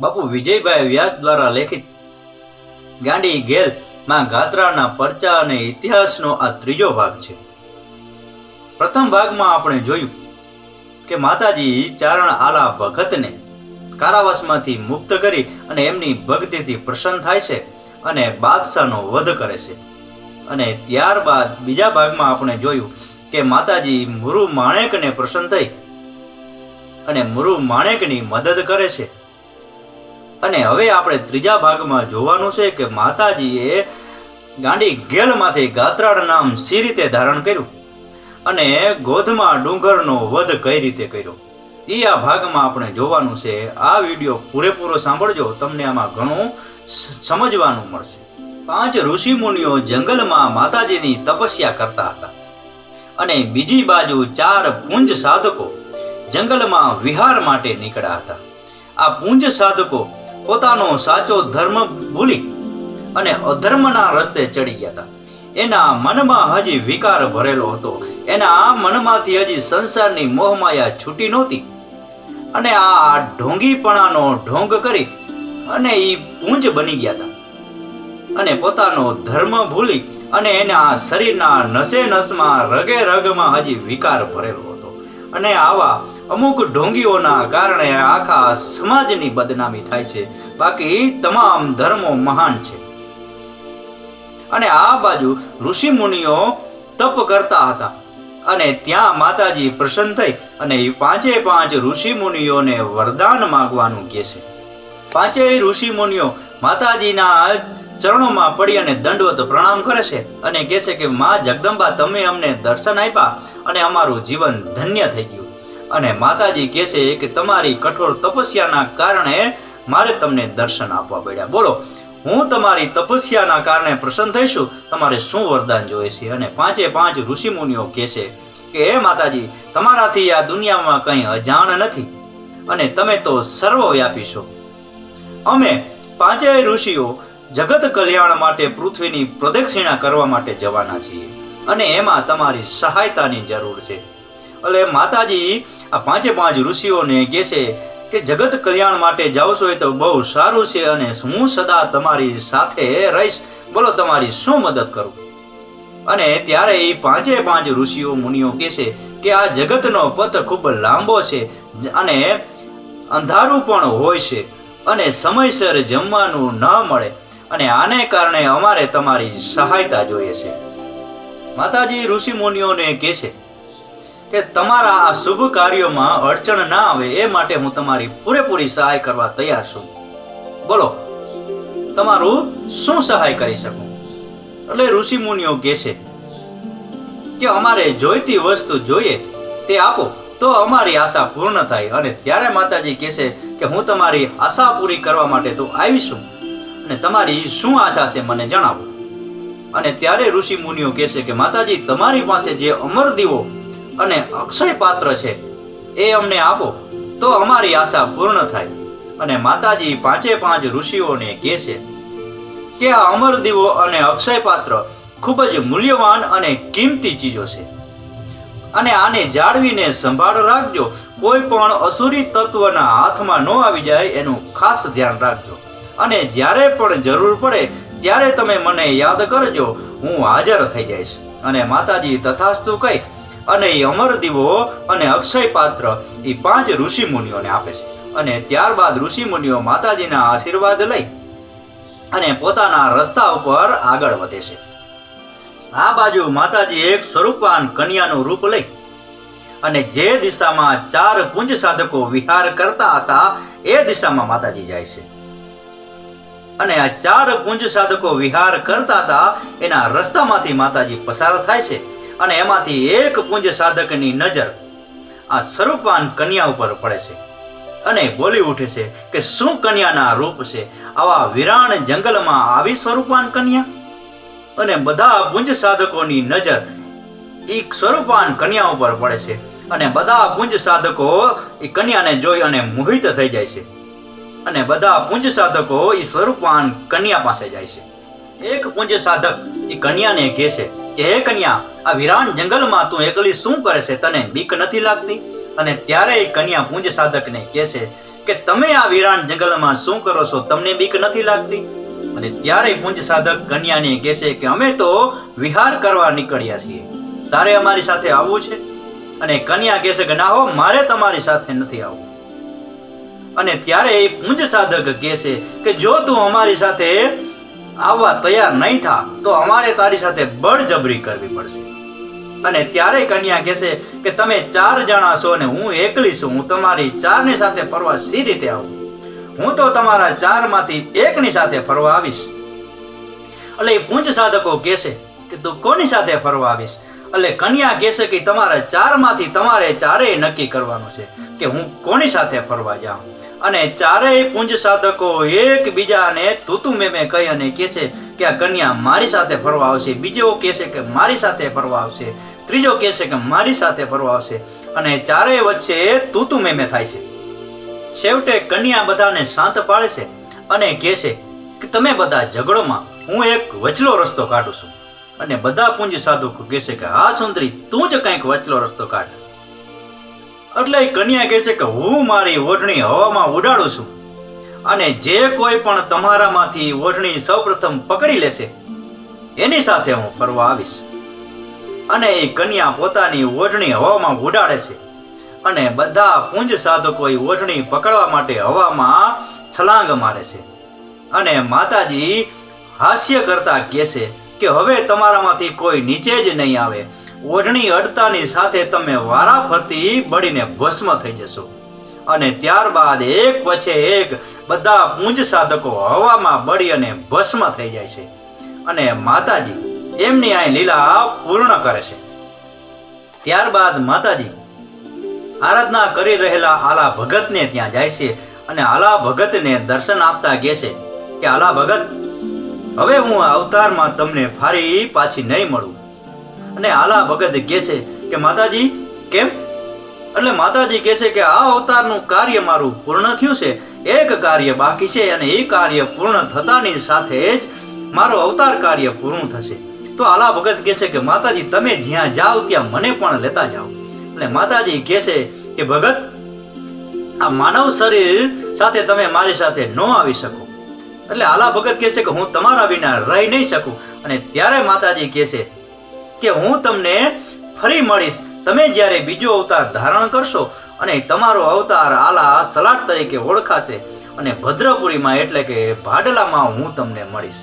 બાપુ વિજયભાઈ વ્યાસ દ્વારા લેખિત ગાંડી ઘેરમાં ગાત્રાના પરચા અને ઇતિહાસનો આ ત્રીજો ભાગ છે. પ્રથમ ભાગમાં આપણે જોયું કે માતાજી ચારણ આલા ભગતને કારાવાસમાંથી મુક્ત કરી અને એમની ભક્તિથી પ્રસન્ન થાય છે અને બાદશાહનો વધ કરે છે. અને ત્યારબાદ બીજા ભાગમાં આપણે જોયું કે માતાજી મુરુ માણેકને પ્રસન્ન થઈ અને મુરુ માણેકની મદદ કરે છે. અને હવે આપણે ત્રીજા ભાગમાં જોવાનું છે કે માતાજીએ ગાંડી ગેલમાંથી ગાત્રાળ નામ સી રીતે ધારણ કર્યું અને ગોધમાં ડુંગરનો વધ કઈ રીતે કર્યો. એ આ ભાગમાં આપણે જોવાનું છે. આ વીડિયો પૂરેપૂરો સાંભળજો. તમને આમાં ઘણું સમજવાનું મળશે. પાંચ ઋષિ મુનિઓ જંગલમાં માતાજીની તપસ્યા કરતા હતા. અને બીજી બાજુ ચાર પુંજ સાધકો જંગલમાં વિહાર માટે નીકળ્યા હતા. આ પુંજ સાધકો પોતાનો સાચો ધર્મ ભૂલી અને અધર્મના રસ્તે ચડી ગયા હતા. એના મનમાં હજી વિકાર ભરેલો હતો. એના મનમાંથી હજી સંસારની મોહમાયા છૂટી નહોતી. અને આ ઢોંગીપણાનો ઢોંગ કરી અને એ પૂંજ બની ગયા હતા. અને પોતાનો ધર્મ ભૂલી અને એના શરીરના નસે નસમાં રગે રગમાં હજી વિકાર ભરેલો હતો. અને આવા અમુક ઢોંગીઓના કારણે આખા સમાજની બદનામી થાય છે. બાકી તમામ ધર્મો મહાન છે. અને આ બાજુ ઋષિ મુનિઓ તપ કરતા હતા. અને ત્યાં માતાજી પ્રસન્ન થઈ અને પાંચે પાંચ ઋષિ મુનિઓને વરદાન માગવાનું કહે છે. પાંચેય ઋષિ મુનિઓ માતાજીના ચરણોમાં પડી અને દંડવત પ્રણામ કરે છે અને કહે છે કે, મા જગદંબા, તમે અમને દર્શન આપ્યા અને અમારું જીવન ધન્ય થઈ ગયું. અને માતાજી કહે છે કે, તમારી કઠોર તપસ્યાના કારણે મારે તમને દર્શન આપવા પડ્યા. બોલો, હું તમારી તપસ્યાના કારણે પ્રસન્ન થઈશું. તમારે શું વરદાન જોઈએ છે? અને પાંચે પાંચ ઋષિમુનિઓ કહે છે કે, હે માતાજી, તમારાથી આ દુનિયામાં કંઈ અજાણ નથી અને તમે તો સર્વવ્યાપી છો. અમે પાંચેય ઋષિઓ જગત કલ્યાણ માટે પૃથ્વીની પ્રદક્ષિણા કરવા માટે જવાના છીએ અને એમાં તમારી સહાયતાની જરૂર છે. એટલે માતાજી, આ પાંચે પાંચ ઋષિઓને કહે છે કે જગત કલ્યાણ માટે જાવશો એ તો બહુ સારું છે અને હું સદા તમારી સાથે રહીશ. બોલો, તમારી શું મદદ કરું? અને ત્યારે એ પાંચે પાંચ ઋષિઓ મુનિઓ કહે છે કે આ જગતનો પથ ખૂબ લાંબો છે અને અંધારું પણ હોય છે. અને સમયસર જમવાનું ન મળે અને આને કારણે અમારે તમારી સહાયતા જોઈએ છે. માતાજી ઋષિ મુનિઓને કહે છે કે તમારા આ શુભ કાર્યોમાં અડચણ ના આવે એ માટે હું તમારી પૂરેપૂરી સહાય કરવા તૈયાર છું. બોલો, તમારું શું સહાય કરી શકું? એટલે ઋષિ મુનિઓ કહે છે કે અમારે જોઈતી વસ્તુ જોઈએ તે આપો. તો અમારી આશા પૂર્ણ થાય અને ત્યારે માતાજી કહેશે કે હું તમારી આશા પૂરી કરવા માટે તો આવીશું અને તમારી શું આશા છે મને જણાવો. અને ત્યારે ઋષિ મુનિઓ કહેશે કે માતાજી, તમારી પાસે જે અમર દીવો અને અક્ષય પાત્ર છે એ અમને આપો, તો અમારી આશા પૂર્ણ થાય. અને માતાજી પાંચે પાંચ ઋષિઓને કહે છે કે આ અમર દીવો અને અક્ષય પાત્ર ખૂબ જ મૂલ્યવાન અને કિંમતી ચીજો છે. અને આને જાળવીને સંભાળ રાખજો. કોઈ પણ અસુરી તત્વના હાથમાં ન આવી જાય એનું ખાસ ધ્યાન રાખજો. અને જ્યારે પણ જરૂર પડે, ત્યારે તમે મને યાદ કરજો. હું હાજર થઈ જઈશ. અને માતાજી તથાસ્તુ કહી, અને એ અમર દીવો અને અક્ષય પાત્ર એ પાંચ ઋષિ મુનિઓને આપે છે. અને ત્યારબાદ ઋષિ મુનિઓ માતાજીના આશીર્વાદ લઈ અને પોતાના રસ્તા ઉપર આગળ વધે છે. આ બાજુ માતાજી એક સ્વરૂપાન કન્યાનું રૂપ લઈ અને જે દિશામાં ચાર પુંજ સાધકો વિહાર કરતા હતા, એ દિશામાં માતાજી જાય છે. અને આ ચાર પુંજ સાધકો વિહાર કરતા હતા, એના રસ્તામાંથી માતાજી પસાર થાય છે અને એમાંથી એક પુંજ સાધકની નજર આ સ્વરૂપાન કન્યા ઉપર પડે છે અને બોલી ઉઠે છે કે, શું કન્યાના રૂપ છે? આવા વિરાણ જંગલમાં આવી સ્વરૂપાન કન્યા? અને બધા પુંજ સાધકોની નજર એ સ્વરૂપાન કન્યા ઉપર પડે છે. અને બધા પુંજ સાધકો એ કન્યાને જોઈ અને મોહિત થઈ જાય છે. અને બધા પુંજ સાધકો એ સ્વરૂપાન કન્યા પાસે જાય છે. એક પુંજ સાધક એ કન્યાને કહે છે કે, હે કન્યા, આ વિરાન જંગલમાં તું એકલી શું કરે છે? તને બીક નથી લાગતી? અને ત્યારે એ કન્યા પુંજ સાધકને કહે છે કે, તમે આ વિરાન જંગલમાં શું કરો છો? તમને બીક નથી લાગતી? અને ત્યારે પુંજ સાધક કન્યાને કહેશે કે અમે તો વિહાર કરવા નીકળ્યા છીએ. તારે અમારી સાથે આવવું છે? અને કન્યા કહેશે કે ના હો, મારે તમારી સાથે નથી આવવું. અને ત્યારે એ પુંજ સાધક કહેશે કે જો તું અમારી સાથે આવવા તૈયાર નહીં થા, તો અમારે તારી સાથે બળજબરી કરવી પડશે. અને ત્યારે કન્યા કહેશે કે તમે ચાર જણા છો અને હું એકલી છું, હું તમારી ચારની સાથે પરવા સી રીતે આવું? હું તો તમારા ચારમાંથી એકની સાથે ફરવા આવીશ. એટલે એ પુંજ સાધકો કહેશે કે તું કોની સાથે ફરવા આવીશ? એટલે કન્યા કહેશે કે તમારા ચારમાંથી તમારે ચારેય નક્કી કરવાનું છે કે હું કોની સાથે ફરવા જાઉં. અને ચારેય પુંજ સાધકો એકબીજાને તુતુ, મેમે કહી અને કહે છે કે આ કન્યા મારી સાથે ફરવા આવશે. બીજો કહેશે કે મારી સાથે ફરવા આવશે. ત્રીજો કહેશે કે મારી સાથે ફરવા આવશે. અને ચારેય વચ્ચે તૂતું, મેમે થાય છે. છેવટે કન્યા બધાને શાંત પાડે છે અને કહે છે કે તમે બધા ઝઘડોમાં હું એક વચલો રસ્તો કાઢું છું. અને બધા પૂંજ સાધુકો કહે છે કે, હા, સુંદરી, તું જ કંઈક વચલો રસ્તો કાઢ. એટલે કન્યા કહે છે કે, હું મારી ઓઢણી હવામાં ઉડાડું છું અને જે કોઈ પણ તમારામાંથી ઓઢણી સૌપ્રથમ પકડી લેશે, એની સાથે હું ફરવા આવીશ. અને એ કન્યા પોતાની ઓઢણી હવામાં ઉડાડે છે. અને બધા પુંજ સાધકો ઓઢણી પકડવા માટે હવામાં છલાંગ મારે છે. અને માતાજી હાસ્ય કરતા કહેશે કે હવે તમારામાંથી કોઈ નીચે જ નહીં આવે. ઓઢણી અડતાની સાથે તમે વારા ફરતી બળીને ભસ્મ થઈ જશો. અને ત્યારબાદ એક પછી એક બધા પુંજ સાધકો હવામાં બળી અને ભસ્મ થઈ જાય છે. અને માતાજી એમની આ લીલા પૂર્ણ કરે છે. ત્યારબાદ માતાજી આરાધના કરી રહેલા આલા ભગતને ત્યાં જાય છે અને આલા ભગતને દર્શન આપતા કહે છે કે, આલા ભગત, હવે હું અવતારમાં તમને ફારી પાછી નહીં મળું. અને આલા ભગત કહે છે કે, માતાજી, કેમ? એટલે માતાજી કહે છે કે, આ અવતારનું કાર્ય મારું પૂર્ણ થયું છે. એક કાર્ય બાકી છે અને એ કાર્ય પૂર્ણ થતાની સાથે જ મારું અવતાર કાર્ય પૂર્ણ થશે. તો આલા ભગત કહે છે કે, માતાજી, તમે જ્યાં જાઓ, ત્યાં મને પણ લેતા જાઓ. એટલે માતાજી કહે છે કે, ભગત, આ માનવ શરીર સાથે તમે મારી સાથે ન આવી શકો. એટલે આલા ભગત કહે છે કે, હું તમારા વિના રહી નહીં શકું. અને ત્યારે માતાજી કહે છે કે, હું તમને ફરી મળીશ. તમે જ્યારે બીજો અવતાર ધારણ કરશો અને તમારો અવતાર આલા સલાટ તરીકે ઓળખાશે અને ભદ્રપુરીમાં એટલે કે ભાડલામાં હું તમને મળીશ.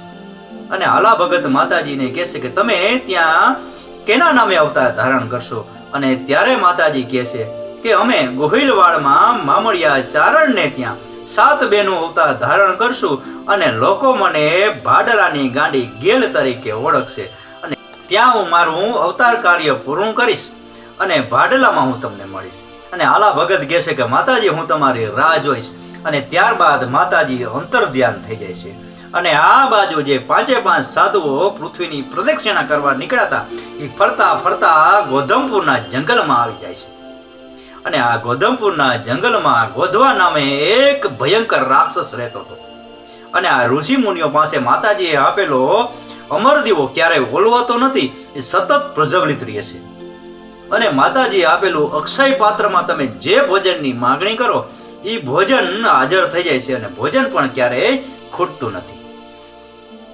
અને આલા ભગત માતાજીને કહેશે કે, તમે ત્યાં કેના નામે અવતાર ધારણ કરશો? અને ત્યારે માતાજી કહે છે કે અમે ગોહિલવાડમાં મામળિયા ચારણને ત્યાં સાત બેનું અવતાર ધારણ કરશું અને લોકો મને ભાડલાની ગાંડી ગેલ તરીકે ઓળખશે. અને ત્યાં હું મારું અવતાર કાર્ય પૂરું કરીશ અને ભાડલામાં હું તમને મળીશ. અને આલા ભગત કહેશે કે માતાજી, હું તમારી રાહ જોઈશ અને ત્યારબાદ માતાજી અંતર ધ્યાન થઈ જાય છે. અને આ બાજુ જે પાંચે પાંચ સાધુઓ પૃથ્વીની પ્રદક્ષિણા કરવા નીકળ્યા એ ફરતા ફરતા ગોધમપુરના જંગલમાં આવી જાય છે. અને આ ગોધમપુરના જંગલમાં ગોધવા નામે એક ભયંકર રાક્ષસ રહેતો હતો. અને આ ઋષિ મુનિઓ પાસે માતાજીએ આપેલો અમરદીવો ક્યારેય ઓલવાતો નથી, એ સતત પ્રજ્વલિત રહે છે. અને માતાજીએ આપેલું અક્ષય પાત્રમાં તમે જે ભોજનની માગણી કરો એ ભોજન હાજર થઈ જાય છે અને ભોજન પણ ક્યારેય ખૂટતું નથી.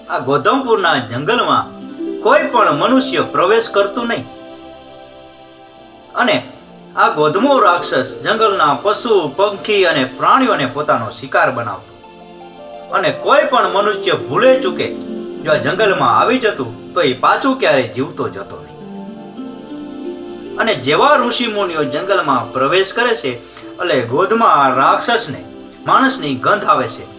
આ ગોધમપુરના જંગલમાં કોઈ પણ મનુષ્ય પ્રવેશ કરતું નહીં. અને આ ગોધમો રાક્ષસ જંગલના પશુ, પંખી અને પ્રાણીઓને પોતાનો શિકાર બનાવતો. અને કોઈ પણ મનુષ્ય ભૂલે ચૂકે, જો આ જંગલમાં આવી જતું, તો એ પાછું ક્યારેય જીવતો જતો નહીં. અને જેવા ઋષિ મુનિઓ જંગલમાં પ્રવેશ કરે છે, એટલે ગોધમાં રાક્ષસને, માણસની ગંધ આવે છે.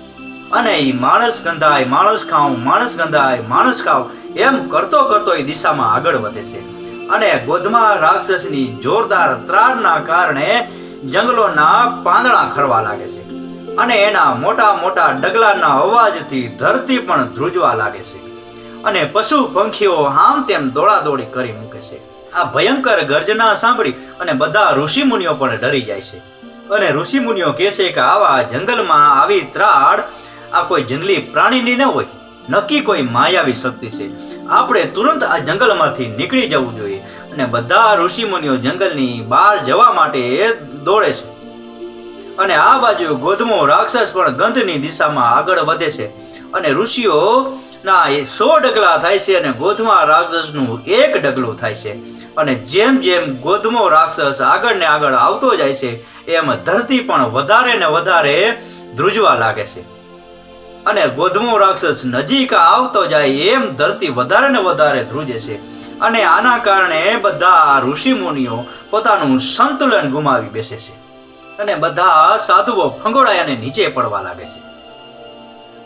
અને એ માણસ ગંધાય, માણસ ખાઉં, માણસ ગંધાય, માણસ ખાઉં, એમ કરતો કરતો એ દિશામાં આગળ વધે છે. અને ગોધમાં રાક્ષસની જોરદાર ત્રાડના કારણે જંગલોના પાંદડા ખરવા લાગે છે. અને એના મોટા મોટા ડગલાના અવાજથી ધરતી પણ ધ્રુજવા લાગે છે. અને પશુ પંખીઓ આમ તેમ દોડાદોડી કરી મૂકે છે. આ ભયંકર ગર્જના સાંભળી અને બધા ઋષિ મુનિઓ પણ ડરી જાય છે. અને ઋષિ મુનિઓ કહે છે કે આવા જંગલમાં આવી ત્રાડ આ કોઈ જંગલી પ્રાણીની ન હોય. નક્કી કોઈ માયાવી શક્તિ છે. આપણે તુરંત આ જંગલમાંથી નીકળી જવું જોઈએ અને બધા ઋષિમુનિઓ જંગલની બહાર જવા માટે દોડે છે. અને આ બાજુ ગોધમો રાક્ષસ પણ ગંધની દિશામાં આગળ વધે છે. અને ઋષિઓ ના એ સો ડગલા થાય છે અને ગોધમા રાક્ષસનું એક ડગલું થાય છે. અને જેમ જેમ ગોધમો રાક્ષસ આગળ ને આગળ આવતો જાય છે, એમ ધરતી પણ વધારે ને વધારે ધ્રુજવા લાગે છે. અને ગોધમો રાક્ષસ નજીક આવતો જાય એમ ધરતી વધારે ને વધારે ધ્રુજે છે. અને આના કારણે બધા ઋષિ મુનિઓ પોતાનું સંતુલન ગુમાવી બેસે છે. અને બધા સાધુઓ ફંગોળાયાને નીચે પડવા લાગે છે.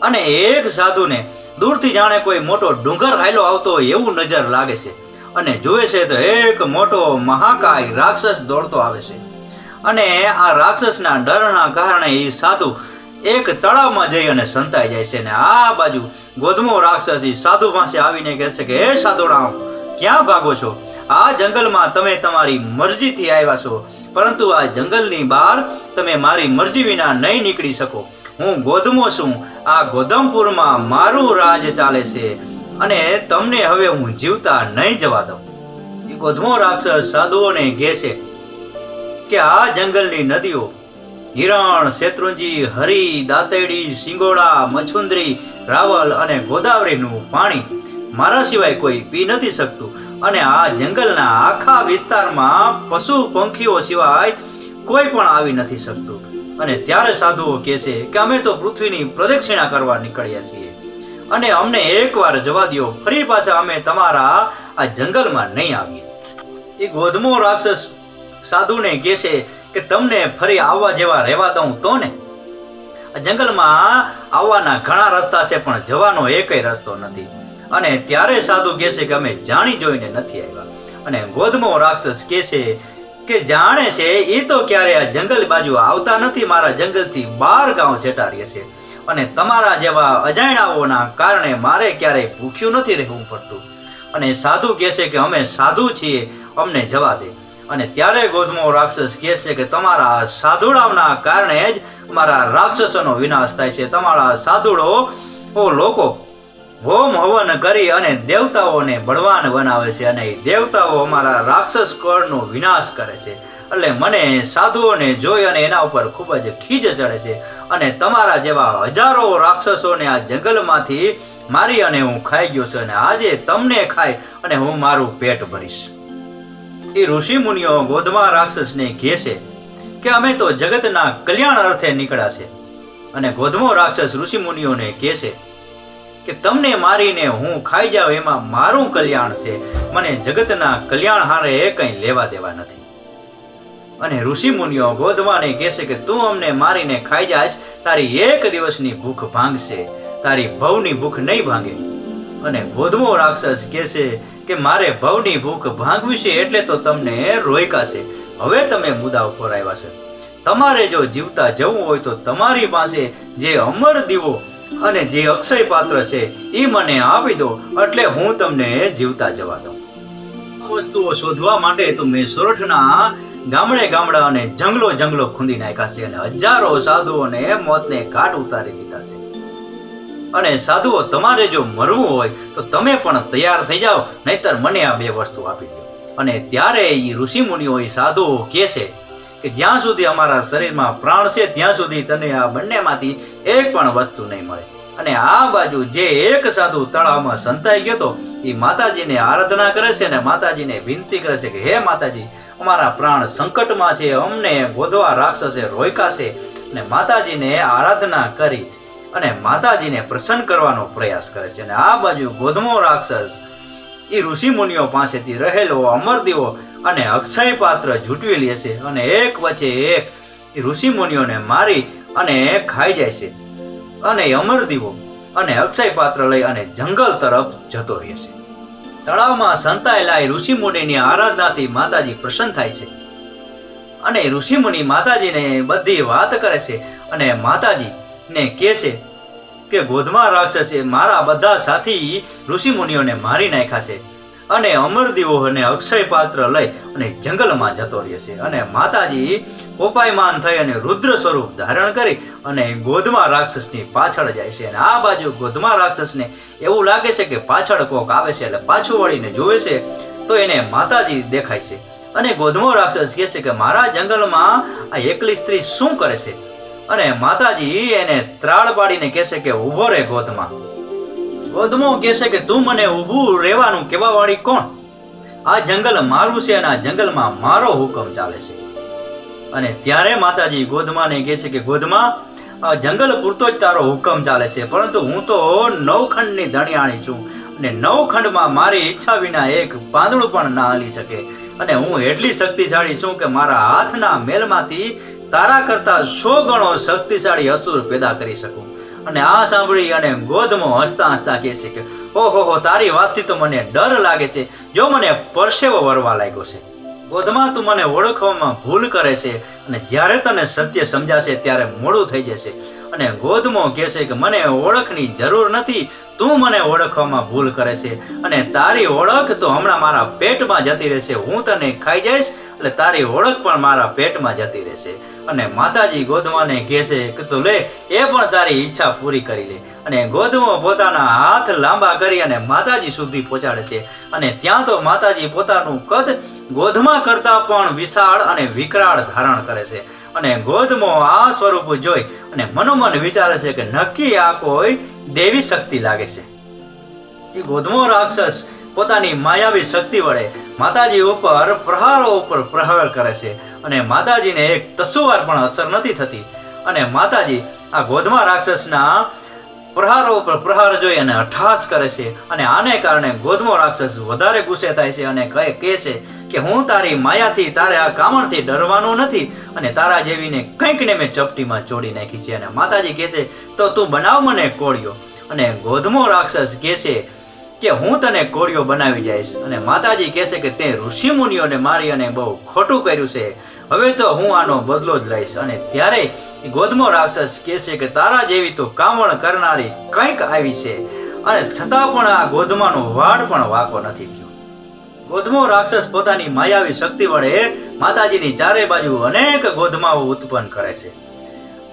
અને એક સાધુને દૂરથી જાણે કોઈ મોટો ડુંગર હાયલો આવતો એવું નજર લાગે છે. અને જોવે છે તો એક મોટો મહાકાય રાક્ષસ દોડતો આવે છે. અને આ રાક્ષસના ડરના કારણે એ સાધુ એક તળાવમાં જઈ અને સંતાઈ જાય છે અને આ બાજુ ગોધમો રાક્ષસ સાધુ પાસે આવીને કહે છે કે, હે સાધુડાઓ ક્યાં ભાગો છો? આ જંગલમાં તમે તમારી મરજીથી આવ્યા છો. પરંતુ આ જંગલની બહાર તમે મારી મરજી વિના નહીં નીકળી શકો. હું ગોધમો છું. આ ગોધમપુરમાં મારું રાજ ચાલે છે અને તમને હવે હું જીવતા નહીં જવા દઉં. ગોધમો રાક્ષસ સાધુઓને કહે છે કે, આ જંગલની નદીઓ હિરણ, શેત્રુંજી, હરી, દાંતેડી સિંગોડા મછુંદરી રાવલ અને ગોદાવરીનું પાણી મારા સિવાય કોઈ પી નથી શકતું. અને આ જંગલના આખા વિસ્તારમાં પશુ પંખીઓ સિવાય કોઈ પણ આવી નથી શકતું. અને ત્યારે સાધુઓ કહેશે કે અમે તો પૃથ્વીની પ્રદક્ષિણા કરવા નીકળ્યા છીએ. અને અમને એકવાર જવા દ્યો, ફરી પાછા અમે તમારા આ જંગલમાં નહીં આવીએ. એ ગોધમો રાક્ષસ સાધુને કહેશે કે તમને ફરી આવવા જેવા રહેવા દઉં તો ને? જંગલમાં આવવાના ઘણા રસ્તા છે, પણ જવાનો એકય રસ્તો નથી. અને ત્યારે સાધુ કહે છે કે અમે જાણી જોઈને નથી આવ્યા. અને ગોધમો રાક્ષસ કહે છે કે જાણે છે એ તો ક્યારે આ જંગલ બાજુ આવતા નથી, મારા જંગલથી બાર ગાંવ જતા રહે છે. અને તમારા જેવા અજાણાઓના કારણે મારે ક્યારેય ભૂખ્યું નથી રહેવું પડતું. અને સાધુ કહે છે કે અમે સાધુ છીએ, અમને જવા દે. અને ત્યારે ગોધમો રાક્ષસ કહે છે કે તમારા સાધુડાઓના કારણે જ અમારા રાક્ષસોનો વિનાશ થાય છે. તમારા સાધુડો લોકો, હોમ હવન કરી અને દેવતાઓને બળવાન બનાવે છે અને એ દેવતાઓ અમારા રાક્ષસ કળનો વિનાશ કરે છે. એટલે મને સાધુઓને જોઈ અને એના ઉપર ખૂબ જ ખીજ ચડે છે અને તમારા જેવા હજારો રાક્ષસોને આ જંગલમાંથી મારી અને હું ખાઈ ગયો છું અને આજે તમને ખાઈ અને હું મારું પેટ ભરીશ. એ ઋષિ મુનિઓ ગોધમા રાક્ષસને કહે છે કે અમે તો જગતના કલ્યાણ અર્થે નીકળ્યા છે. અને ગોધમો રાક્ષસ ઋષિ મુનિઓને કહે છે કે તમને મારીને હું ખાઈ જાઉં એમાં મારું કલ્યાણ છે. મને જગતના કલ્યાણ હારે એ કંઈ લેવા દેવા નથી. અને ઋષિ મુનિઓ ગોધમાને કહેશે કે તું અમને મારીને ખાઈ જાશ તારી એક દિવસની ભૂખ ભાંગશે, તારી ભવની ભૂખ નહીં ભાંગે. અને ગોધમો રાક્ષસ કહેશે કે મારે ભવની ભૂખ ભાંગવી છે એટલે તો તમને રોયકાશે હવે તમે મુદ્દા ઉપર છે. તમારે જો જીવતા જવું હોય તો તમારી પાસે જે અમર દીવો અને જે અક્ષય પાત્ર છે એ મને આપી દો, એટલે હું તમને જીવતા જવા દઉં. વસ્તુઓ શોધવા માટે તો મેં સોરઠના ગામડે ગામડા અને જંગલો જંગલો ખૂંદી નાખ્યા છે અને હજારો સાધુઓને મોતને ઘાટ ઉતારી દીધા છે. અને સાધુઓ તમારે જો મરવું હોય, તો તમે પણ તૈયાર થઈ જાઓ, નહીતર મને આ બે વસ્તુ આપી દો અને ત્યારે એ ઋષિ મુનિઓ એ સાધુઓ કહેશે કે જ્યાં સુધી અમારા શરીરમાં પ્રાણ છે, ત્યાં સુધી તને આ બંનેમાંથી એક પણ વસ્તુ નહીં મળે. અને આ બાજુ જે એક સાધુ તળાવમાં સંતાઈ ગયો તો એ માતાજીને આરાધના કરે છે અને માતાજીને વિનંતી કરે છે કે, હે માતાજી, અમારા પ્રાણ સંકટમાં છે, અમને ગોધવા રાક્ષસે રોયકાશે અને માતાજીને આરાધના કરી અને માતાજીને પ્રસન્ન કરવાનો પ્રયાસ કરે છે. અને આ બાજુ ગોધમો રાક્ષસ એ ઋષિ મુનિઓ પાસેથી રહેલો અમરદીવો અને અક્ષય પાત્ર ઝૂંટવી લે છે અને એક વચ્ચે એક એ ઋષિ મુનિઓને મારી અને ખાઈ જાય છે. અને અમરદીવો અને અક્ષય પાત્ર લઈ અને જંગલ તરફ જતો રહે છે. તળાવમાં સંતાયેલા એ ઋષિ મુનિની આરાધનાથી માતાજી પ્રસન્ન થાય છે. અને ઋષિ મુનિ માતાજીને બધી વાત કરે છે અને માતાજીને કહે છે કે ગોધમા રાક્ષસે મારા બધા સાથી ઋષિ મુનિઓને મારી નાખ્યા છે અને અમરદીવો અને અક્ષય પાત્ર લઈ અને જંગલમાં જતો રહે છે અને માતાજી કોપાયમાન થઈ અને રુદ્ર સ્વરૂપ ધારણ કરી અને ગોધમા રાક્ષસની પાછળ જાય છે અને આ બાજુ ગોધમા રાક્ષસને એવું લાગે છે કે પાછળ કોક આવે છે એટલે પાછું વળીને જોવે છે, તો એને માતાજી દેખાય છે. અને ગોધમો રાક્ષસ કહે છે કે મારા જંગલમાં આ એકલી સ્ત્રી શું કરે છે? અને માતાજી એને ત્રાળ પાડીને કહેશે કે ઊભો રે ગોધમાં ગોધમો કહેશે કે તું મને ઊભું રહેવાનું કહેવા વાળી કોણ? આ જંગલ મારું છે અને આ જંગલમાં મારો હુકમ ચાલે છે. અને ત્યારે માતાજી ગોધમાને કહેશે કે ગોધમા જંગલ પૂરતો જ તારો હુકમ ચાલે છે, પરંતુ હું તો નવખંડની ધણિયાણી છું અને નવખંડમાં મારી ઈચ્છા વિના એક પાંદડું પણ ના હલી શકે. અને હું એટલી શક્તિશાળી છું કે મારા હાથના મેલમાંથી તારા કરતાં સો ગણો શક્તિશાળી અસુર પેદા કરી શકું. અને આ સાંભળી અને ગોધમો હસતા હસતા કહે છે કે ઓહો હો તારી વાતથી તો મને ડર લાગે છે. જો મને પરસેવો વરવા લાગ્યો છે. ગોધમા તું મને ઓળખવામાં ભૂલ કરે છે અને જ્યારે તને સત્ય સમજાશે ત્યારે મોડું થઈ જશે. અને ગોધમો કહેશે કે મને ઓળખની જરૂર નથી, તું મને ઓળખવામાં ભૂલ કરે છે અને તારી ઓળખ તો હમણાં મારા પેટમાં જતી રહેશે, હું તને ખાઈ જઈશ એટલે તારી ઓળખ પણ મારા પેટમાં જતી રહેશે. અને માતાજી ગોદમાને કહેશે કે તું લે, એ પણ તારી ઈચ્છા પૂરી કરી લે. અને ગોદમો પોતાના હાથ લાંબા કરી અને માતાજી સુધી પહોંચાડે છે. અને ત્યાં તો માતાજી પોતાનું કદ ગોધમા કરતાં પણ વિશાળ અને વિકરાળ ધારણ કરે છે. અને ગોધમો આ સ્વરૂપ જોઈ અને મનોમન વિચારે છે કે નક્કી આ કોઈ દેવી શક્તિ લાગે છે. એ ગોધમો રાક્ષસ પોતાની માયાવી શક્તિ વડે માતાજી ઉપર પ્રહારો ઉપર પ્રહાર કરે છે અને માતાજીને એક તસુવાર પણ અસર નથી થતી. અને માતાજી આ ગોધમા રાક્ષસના પ્રહારો ઉપર પ્રહાર જોઈ અને અઠાસ કરે છે અને આને કારણે ગોધમો રાક્ષસ વધારે ગુસ્સે થાય છે અને કહે કહે છે કે હું તારી માયાથી, તારે આ કામણથી ડરવાનું નથી અને તારા જેવીને કંઈકને મેં ચપટીમાં ચોડી નાખી છે. અને માતાજી કહે છે, તો તું બનાવ મને કોળિયો. અને ગોધમો રાક્ષસ કહે છે કે હું તને કોળિયો બનાવી જઈશ. અને માતાજી કહેશે કે તે ઋષિમુનિઓને મારી અને બહુ ખોટું કર્યું છે. હવે તો હું આનો બદલો જ લઈશ. અને ત્યારે ગોધમો રાક્ષસ કહેશે કે તારા જેવી તો કામણ કરનારી કંઈક આવી છે. અને છતાં પણ આ ગોધમાનો વાળ પણ વાકો નથી થયો. ગોધમો રાક્ષસ પોતાની માયાવી શક્તિ વડે માતાજીની ચારે બાજુ અનેક ગોધમાઓ ઉત્પન્ન કરે છે.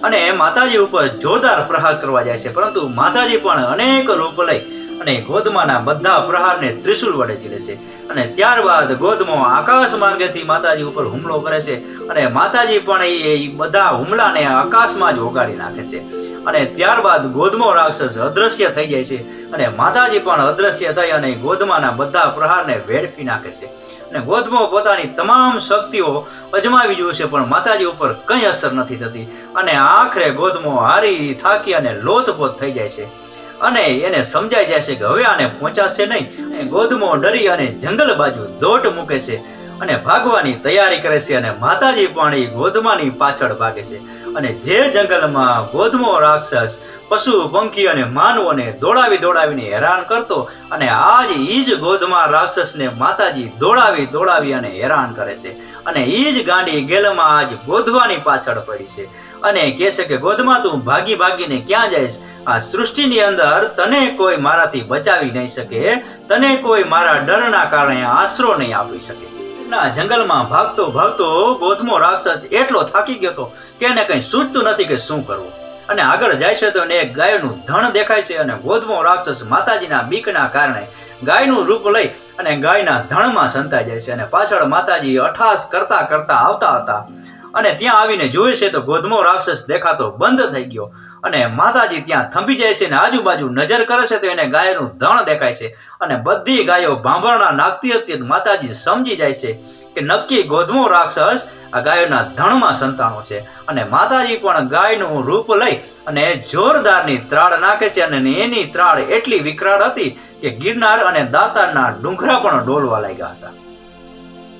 અને માતાજી ઉપર જોરદાર પ્રહાર કરવા જાય છે. પરંતુ માતાજી પણ અનેક રૂપ લઈ અને ગોધમાના બધા પ્રહારને ત્રિશુલ વડે ઝીલે છે. અને ત્યારબાદ ગોધમો આકાશ માર્ગેથી માતાજી ઉપર હુમલો કરે છે અને માતાજી પણ એ બધા હુમલાને આકાશમાં જ ઓગાળી નાખે છે. અને ત્યારબાદ ગોધમો રાક્ષસ અદ્રશ્ય થઈ જાય છે અને માતાજી પણ અદ્રશ્ય થઈ અને ગોધમાના બધા પ્રહારને વેડફી નાખે છે. અને ગોધમો પોતાની તમામ શક્તિઓ અજમાવી જુએ છે પણ માતાજી ઉપર કંઈ અસર નથી થતી. અને આખરે ગોધમો હારી થાકી અને લોતપોત થઈ જાય છે. અને એને સમજાઈ જાય છે કે હવે આને પહોંચાશે નહીં. ગોધમો ડરી અને જંગલ બાજુ દોટ મૂકે છે. અને ભાગવાની તૈયારી કરે છે અને માતાજી પણ એ ગોધમાની પાછળ ભાગે છે. અને જે જંગલમાં ગોધમો રાક્ષસ, પશુ, પંખી અને માનવોને દોડાવી દોડાવીને હેરાન કરતો અને આજ એ જ ગોધમા રાક્ષસને માતાજી દોડાવી દોડાવી અને હેરાન કરે છે. અને એ જ ગાંડી ગેલમાં આજ ગોધવાની પાછળ પડી છે. અને કહે છે કે ગોધમા તું ભાગી ભાગીને ક્યાં જઈશ? આ સૃષ્ટિની અંદર તને કોઈ મારાથી બચાવી નહીં શકે. તને કોઈ મારા ડરના કારણે આશરો નહીં આપી શકે. ના જંગલમાં ભાગતો ભાગતો ગોધમો રાક્ષસ એટલો થાકી ગયો હતો કે એને કંઈ સૂચતું નથી કે શું કરવું. અને આગળ જાય છે તો એને એક ગાયનું ધણ દેખાય છે અને ગોધમો રાક્ષસ માતાજીના બીકના કારણે ગાયનું રૂપ લઈ અને ગાયના ધણમાં સંતાઈ જાય છે. અને પાછળ માતાજી અઠાસ કરતા કરતા આવતા હતા. અને ત્યાં આવીને જોવે છે તો ગોધમો રાક્ષસ દેખાતો બંધ થઈ ગયો. અને માતાજી ત્યાં થંભી જાય છે અને આજુબાજુ નજર કરે છે તો એને ગાયનું ધણ દેખાય છે. અને બધી ગાયો ભાંભરણા નાખતી હતી માતાજી સમજી જાય છે કે નક્કી ગોધમો રાક્ષસ આ ગાયોના ધણમાં સંતાણો છે. અને માતાજી પણ ગાયનું રૂપ લઈ અને જોરદારની ત્રાળ નાખે છે અને એની ત્રાળ એટલી વિકરાળ હતી કે ગિરનાર અને દાતારના ડુંગરા પણ ડોલવા લાગ્યા હતા.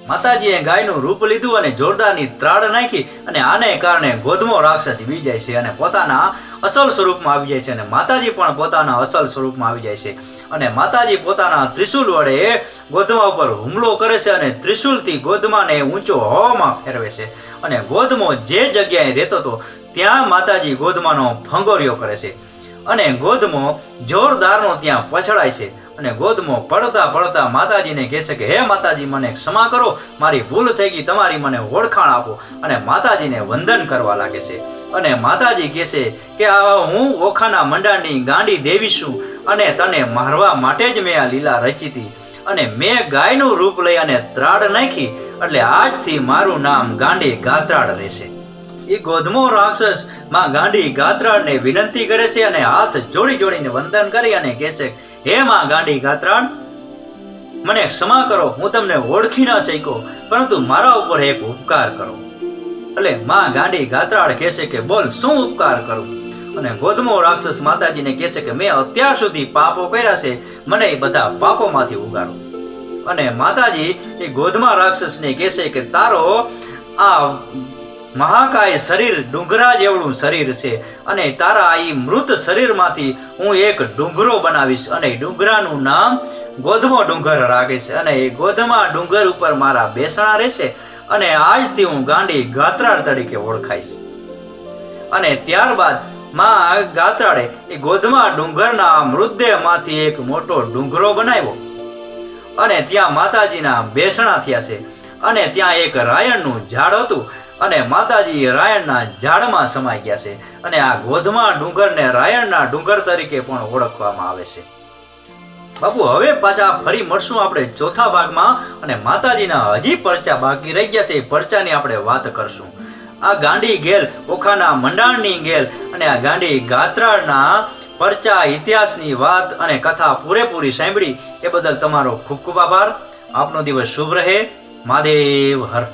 માતાજીએ ગાયનું રૂપ લીધું અને જોરદારની ત્રાળ નાખી અને આને કારણે ગોધમો રાક્ષસ વી જાય છે અને પોતાના અસલ સ્વરૂપમાં આવી જાય છે અને માતાજી પણ પોતાના અસલ સ્વરૂપમાં આવી જાય છે. અને માતાજી પોતાના ત્રિશુલ વડે ગોધમા ઉપર હુમલો કરે છે અને ત્રિશુલથી ગોધમાને ઊંચો હવામાં ફેરવે છે. અને ગોધમો જે જગ્યાએ રહેતો હતો, ત્યાં માતાજી ગોધમાનો ભંગોરિયો કરે છે. અને ગોધમો જોરદારનો ત્યાં પછડાય છે. અને ગોધમો પડતા પડતા માતાજીને કહે છે કે, હે માતાજી, મને ક્ષમા કરો. મારી ભૂલ થઈ ગઈ, તમારી મને ઓળખાણ આપો. અને માતાજીને વંદન કરવા લાગે છે. અને માતાજી કહે છે કે, આ હું ઓખાના મંડાણની ગાંડી દેવી છું અને તને મારવા માટે જ મેં આ લીલા રચી હતી. અને મેં ગાયનું રૂપ લઈ અને ત્રાડ નાખી. એટલે આજથી મારું નામ ગાંડી ગાત્રાડ રહેશે. એ ગોધમો રાક્ષસમાં ગાંડી ગાત્રાળને વિનંતી કરે છે અને હાથ જોડી જોડીને વંદન કરી અને કહેશે હે માં ગાંડી ગાત્રાળ મને ક્ષમા કરો, હું તમને ઓળખી ન શક્યો, પરંતુ મારા ઉપર એક ઉપકાર કરો. એટલે માં ગાંડી ગાત્રાળ કહેશે કે, બોલ, શું ઉપકાર કરું? અને ગોધમો રાક્ષસ માતાજીને કહેશે કે, મેં અત્યાર સુધી પાપો કર્યા છે, મને એ બધા પાપોમાંથી ઉગારો અને માતાજી એ ગોધમા રાક્ષસને કહેશે કે, તારો આ મહાકાય શરીર ડુંગરા જેવડું શરીર છે અને તારા આ મૃત શરીરમાંથી હું એક ડુંગરો બનાવીશ અને ડુંગરાનું નામ ગોધમો ડુંગર રાખીશ અને એ ગોધમા ડુંગર ઉપર મારા બેસણા રહેશે અને આજથી હું ગાંડી ગાત્રાળ તરીકે ઓળખાઈશ. અને ત્યારબાદમાં ગાત્રાળે એ ગોધમા ડુંગરના મૃતદેહમાંથી એક મોટો ડુંગરો બનાવ્યો. અને ત્યાં માતાજીના બેસણા થયા છે અને ત્યાં એક રાયણનું ઝાડ હતું. અને માતાજી રાયણના ઝાડમાં સમાઈ ગયા છે અને આ ગોધમા ડુંગરને રાયણના ડુંગર તરીકે પણ ઓળખવામાં આવે છે. બાપુ, હવે પાછા ફરી મળશું આપણે ચોથા ભાગમાં અને માતાજીના હજી પરચા બાકી રહી ગયા છે, એ પરચાની આપણે વાત કરશું. આ ગાંડી ગેલ ઓખાના મંડાણની ગેલ અને આ ગાંડી ગાત્રાળના પરચા ઇતિહાસની વાત અને કથા પૂરેપૂરી સાંભળી, એ બદલ તમારો ખૂબ ખૂબ આભાર. આપનો દિવસ શુભ રહે. મહાદેવ હર.